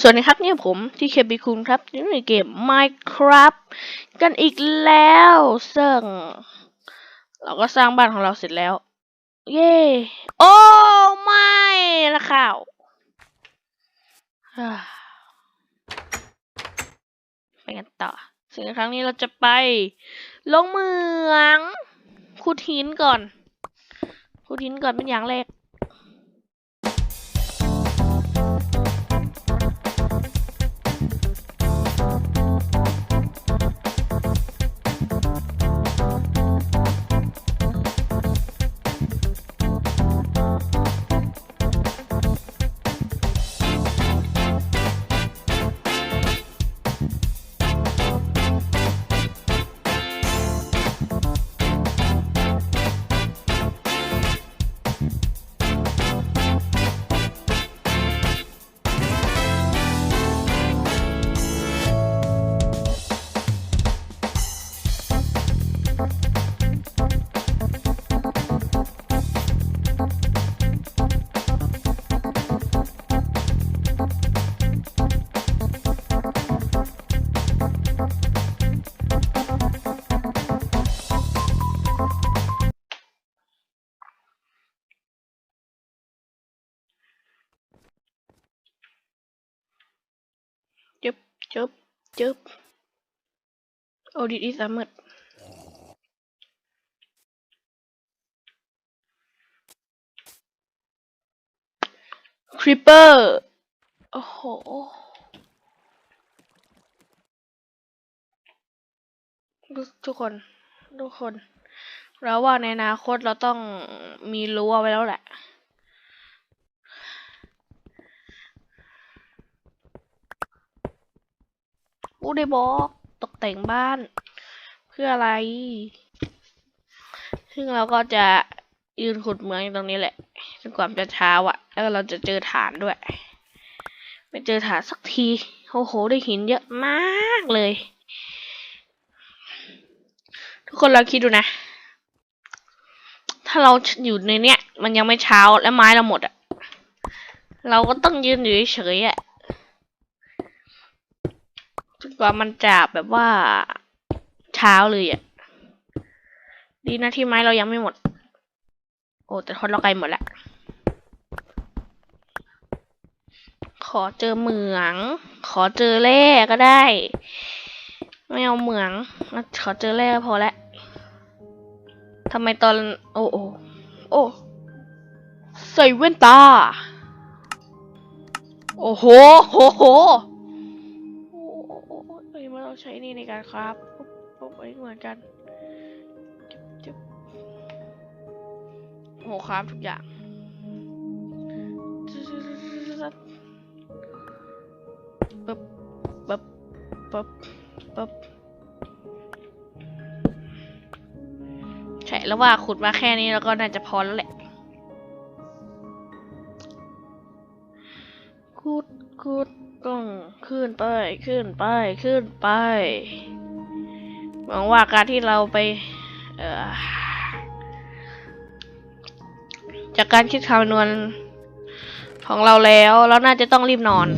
สวัสดีครับเนี่ยผมที่เคบีคุณครับอยู่ในเกม Minecraft กันอีกแล้วซึ่งเราก็สร้างบ้านของเราเสร็จแล้ว เย้โอ้ไม่ละข่าวอ่าไปกันต่อซึ่งครั้งนี้เราจะไป ลงเมืองขุดหินก่อนขุดหินก่อนเป็นอย่างแรก จึบจึบจึบโอดิอีสามหมด คริปเปอร์ โอ้โห ทุกคน ทุกคน เราว่าในอนาคตเราต้องมีรั้วไว้แล้วแหละกูได้บอกตกแต่งบ้าน เพื่ออะไร ซึ่งเราก็จะยืนขุดเหมืองอยู่ตรงนี้แหละจนกว่าจะเช้าอะ แล้วเราจะเจอฐานด้วย ไม่เจอฐานสักที โอ้โห ได้หินเยอะมากเลย ทุกคนเราคิดดูนะ ถ้าเราอยู่ในเนี้ย มันยังไม่เช้าและไม้เราหมดอะเราก็ต้องยืนอยู่เฉยๆอะจนกว่ามันจะแบบว่าเช้าเลยอะดีนะที่ไม้เรายังไม่หมด โอ้แต่ทอดเราไกลหมดแล้ว ขอเจอเหมือง ขอเจอแร่ก็ได้ ไม่เอาเหมือง ขอเจอแร่พอแล้วทำไมตอน โอ้โอ้โอ้ใส่แว่นตา โอ้โหโหโหโอ้โอ้เอ้ยมันเราใช้นี่ในการครับปุ๊บปุ๊บเอ้ยเหมือนกันจึ๊บจึ๊บโหครับทุกอย่าง ปึ๊บปึ๊บใช่แล้วว่าขุดมาแค่นี้แล้วก็น่าจะพอแล้วแหละ ขุดขุดต้องขึ้นไปขึ้นไปขึ้นไปหวังว่าการที่เราไป เอ่อ จากการคิดคำนวณของเราแล้ว เราน่าจะต้องรีบนอน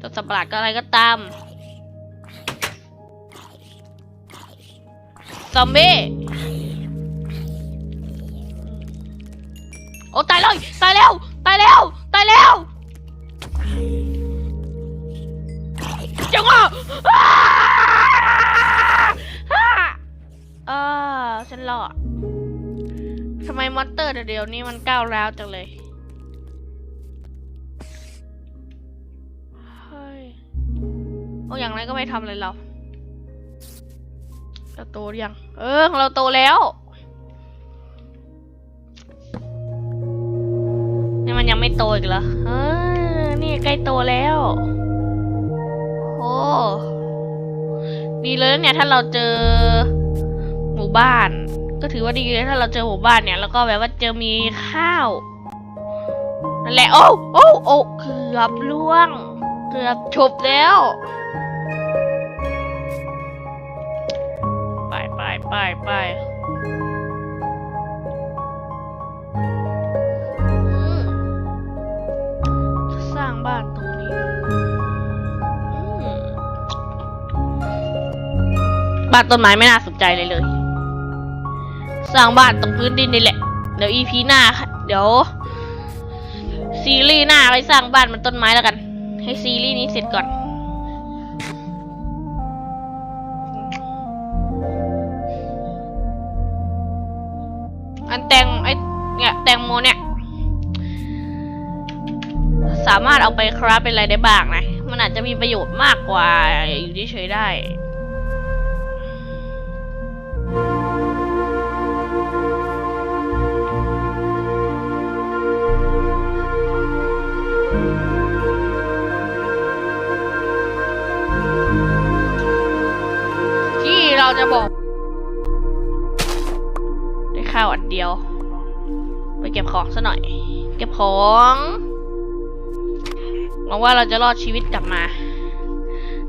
ตัวสัตว์ประหลาดก็อะไรก็ตาม ซอมบี้ โอ้ ตายเลย ตายแล้ว ตายแล้ว ตายแล้วจังหวะอ้าอ้าอ่าฉันรอดำไมมอนเตอร์เดี๋ยวนี้มันก้าวร้าวจังเลยเฮ้ยโอ้อย่างไรก็ไม่ทำอะไรเรา เราโตหรือยัง เออเราโตแล้วนี่มันยังไม่โตอีกเหรอเออนี่ใกล้โตแล้วโอ้ดีเลยเนี่ยถ้าเราเจอหมู่บ้าน ก็ถือว่าดีเลยถ้าเราเจอหมู่บ้านเนี่ย แล้วก็แบบว่าเจอมีข้าวนั่นแหละโอ้โอ้โอ้เกือบล่วง เกือบจบแล้ว ไปไปไปไปสร้างบ้านตรงนี้ บ้านต้นไม้ไม่น่าสนใจเลยเลย สร้างบ้านตรงพื้นดินนี่แหละ เดี๋ยวอีพีหน้าค่ะเดี๋ยว ซีรีส์หน้าไปสร้างบ้านมันต้นไม้แล้วกัน ให้ซีรีส์นี้เสร็จก่อน อันแตงไอเนี่ยแตงโมเนี่ย สามารถเอาไปคราฟเป็นอะไรได้บ้างนะ มันอาจจะมีประโยชน์มากกว่าอยู่เฉยๆได้ ไปเก็บของซะหน่อย เก็บของหวังว่าเราจะรอดชีวิตกลับมา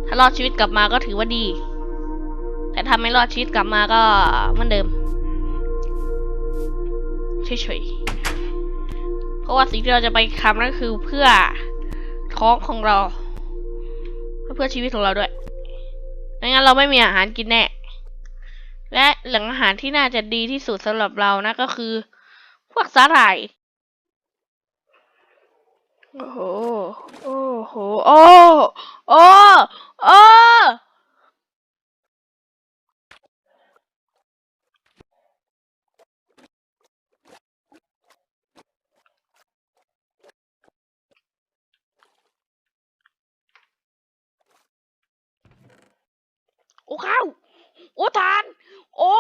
ถ้ารอดชีวิตกลับมาก็ถือว่าดี แต่ถ้าไม่รอดชีวิตกลับมาก็เหมือนเดิมเฉยๆเพราะว่าสิ่งที่เราจะไปทำนั่นคือเพื่อท้องของเราเพื่อชีวิตของเราด้วยไม่งั้นเราไม่มีอาหารกินแน่ และแหล่งอาหารที่น่าจะดีที่สุดสำหรับเรานะก็คือ พวกสาหร่าย โอ้โห โอ้โห โอ้โอ้โอ้โอ้ข้าว โอ้ทาน โอ้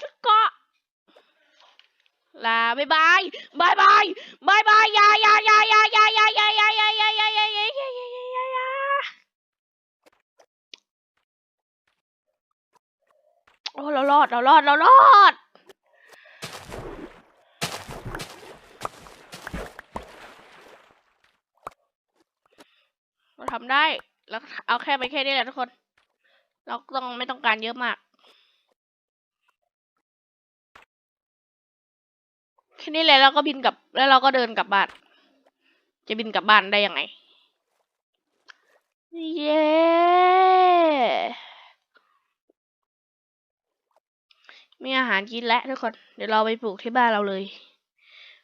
ชุดเกาะ ลาบายบายบายบายบายบายอยายายายายายายายายายายายายายายายายาโอ้เรารอดเรารอดเรารอดเราทำได้แล้วเอาแค่ไปแค่นี้แหละทุกคน เราต้องไม่ต้องการเยอะมาก ค่นี้แหละเราก็บินกลับ แล้วเราก็เดินกลับบ้าน จะบินกลับบ้านได้ยังไง เย้มีอาหารกินแล้วทุกคน เดี๋ยวเราไปปลูกที่บ้านเราเลย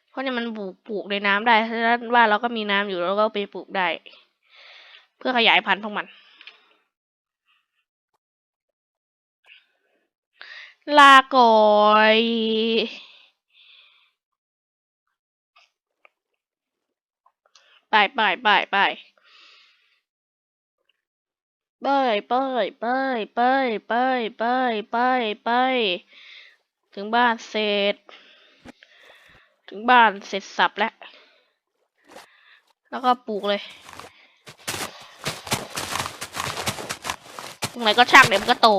เพราะเนี่ยมันปลูกปลูกในน้ำได้ฉะนั้นบ้านเราก็มีน้ำอยู่เราก็ไปปลูกได้ เพื่อขยายพันธุ์ของมัน ลาก่อย ไปไปไปไปไปไปไปไปไปไปไปไปถึงบ้านเสร็จ ถึงบ้านเสร็จสับแล้ว แล้วก็ปลูกเลย ตรงไหนก็ช่างเดี๋ยวมันก็โต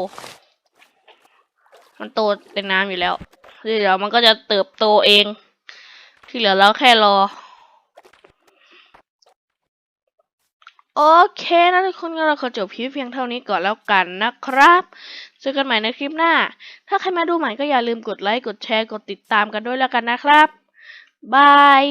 มันโตเป็นน้ำอยู่แล้ว เดี๋ยวมันก็จะเติบโตเอง ที่เหลือเราแค่รอ โอเคนะทุกคนงั้นเราขอจบคลิปเพียงเท่านี้ก่อนแล้วกันนะครับเจอกันใหม่ในคลิปหน้า ถ้าใครมาดูใหม่ก็อย่าลืมกดไลค์กดแชร์กดติดตามกันด้วยแล้วกันนะครับบาย